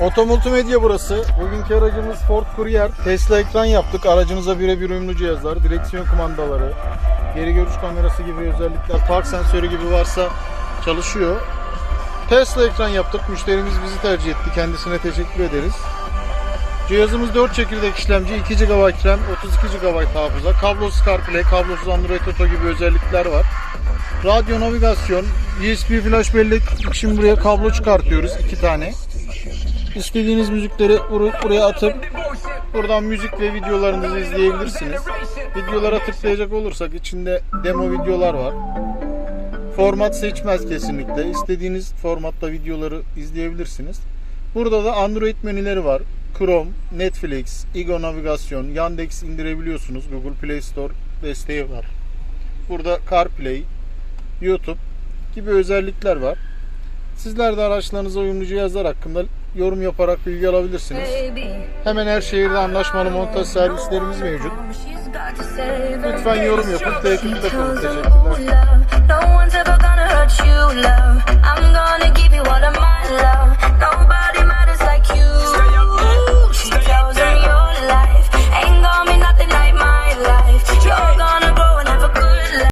Otomultimedya burası. Bugünkü aracımız Ford Courier. Tesla ekran yaptık. Aracınıza birebir uyumlu cihazlar, direksiyon kumandaları, geri görüş kamerası gibi özellikler, park sensörü gibi varsa çalışıyor. Tesla ekran yaptık. Müşterimiz bizi tercih etti. Kendisine teşekkür ederiz. Cihazımız 4 çekirdek işlemci, 2 GB RAM, 32 GB hafıza, kablosuz CarPlay, kablosuz Android Auto gibi özellikler var. Radyo navigasyon, USB flash bellek için buraya kablo çıkartıyoruz 2 tane. İstediğiniz müzikleri bur- buraya atıp buradan müzik ve videolarınızı izleyebilirsiniz. Videolara tıklayacak olursak içinde demo videolar var. Format seçmez kesinlikle. İstediğiniz formatta videoları izleyebilirsiniz. Burada da Android menüleri var. Chrome, Netflix, Igo Navigasyon, Yandex indirebiliyorsunuz. Google Play Store desteği var. Burada CarPlay, YouTube gibi özellikler var. Sizler de araçlarınıza uyumlu cihazlar hakkında yorum yaparak bilgi alabilirsiniz. Hemen her şehirde anlaşmalı montaj servislerimiz mevcut. Lütfen yorum yapın, tehdit kalın. Teşekkürler.